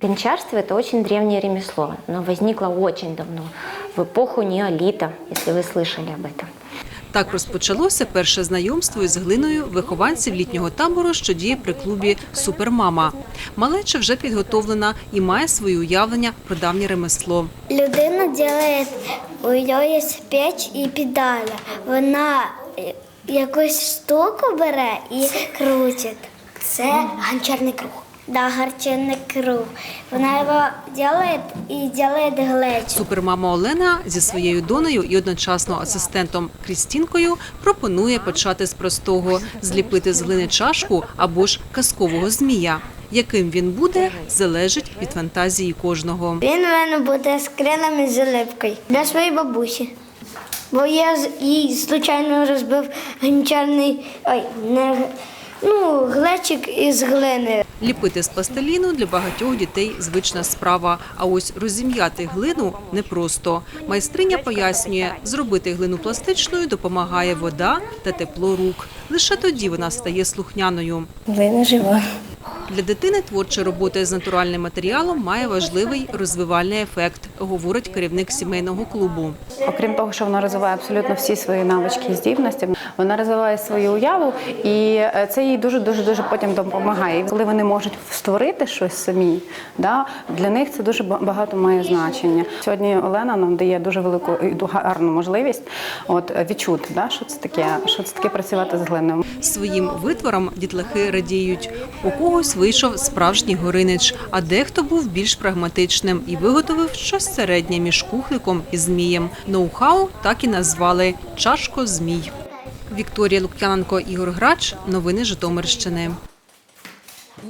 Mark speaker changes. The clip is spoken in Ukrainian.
Speaker 1: Гончарство – это очень древнее ремесло. Оно возникло очень давно, в эпоху неолита, если вы слышали об этом.
Speaker 2: Так розпочалося перше знайомство із глиною вихованців літнього табору, що діє при клубі Супермама. Малеча вже підготовлена і має свої уявлення про давнє ремесло.
Speaker 3: Людина робить, у неї є печ і педаля. Вона е, якусь штуку бере і крутить. Це гончарний круг. Да, гарчарний круг. Вона його робить і робить глечик.
Speaker 2: Супермама Олена зі своєю донею і одночасно асистентом Крістінкою пропонує почати з простого зліпити з глини чашку або ж казкового змія. Яким він буде, залежить від фантазії кожного.
Speaker 3: Він у мене буде з крилами з залипкою для своєї бабусі. Бо я їй случайно розбив гончарний ой, не, ну, глечик із глини.
Speaker 2: Ліпити з пластиліну для багатьох дітей звична справа. А ось розім'яти глину непросто. Майстриня пояснює, зробити глину пластичною допомагає вода та тепло рук. Лише тоді вона стає слухняною.
Speaker 1: Глина жива.
Speaker 2: Для дитини творча робота з натуральним матеріалом має важливий розвивальний ефект, говорить керівник сімейного клубу.
Speaker 4: Окрім того, що вона розвиває абсолютно всі свої навички і здібності, вона розвиває свою уяву, і е, це їй дуже дуже дуже потім допомагає. І коли вони можуть створити щось самі, да, для них це дуже ба- багато має значення. Сьогодні Олена нам дає дуже велику і гарну можливість от е, відчути, да, що це таке, що це таке працювати з глиною.
Speaker 2: Своїм витворам дітлахи радіють. У когось вийшов справжній горинич, а дехто був більш прагматичним і виготовив щось середнє між кухликом і змієм. Ноу-хау так і назвали чашко змій. Вікторія Лук'яненко, Ігор Грач. Новини Житомирщини.